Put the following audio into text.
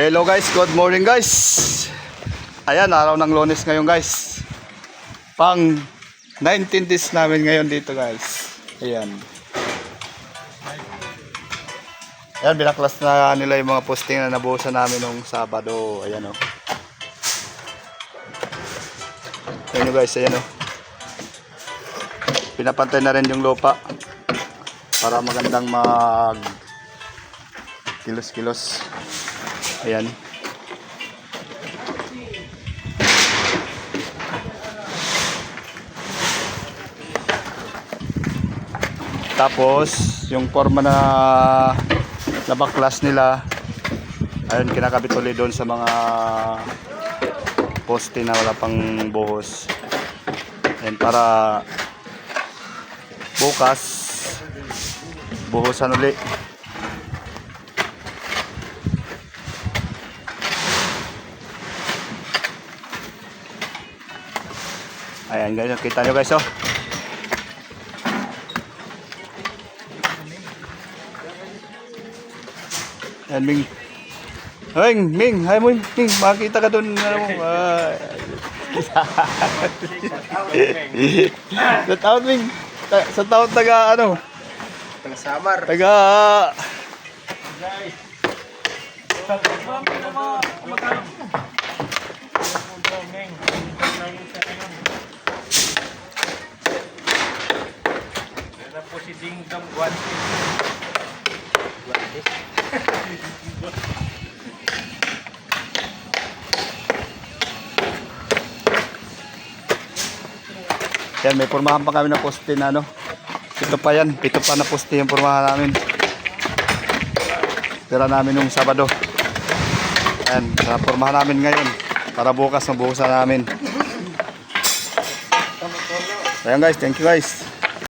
Hello guys, good morning guys. Ayan, araw ng lunes ngayon guys. Pang 19 days namin ngayon dito guys. Ayan. Ayan, binaklas na nila yung mga posting na nabuhusan namin nung Sabado. Ayan o. Ayan o guys, ayan o. Pinapantay na rin yung lupa para magandang mag kilos-kilos. Ayan. Tapos, yung forma na nabaklas nila, ayun, kinakabit ulit doon sa mga poste na wala pang buhos. Ayan, para bukas, buhusan ulit. Ayan guys, kita nyo guys oh. Ayan Ming. Ay, Ming, hay mo Ming, makita ka doon. Ano, ah. sa taon Ming, sa taon taga ano, Tang samar. taga Yan po si Ding Dong Guante. Yan, may pormahan pa kami na poste na ano. Ito pa yan, ito pa na poste yung pormahan namin. Tira namin nung Sabado. Yan, sa namin ngayon. Para bukas mabuhusan namin. Ayan guys, thank you guys.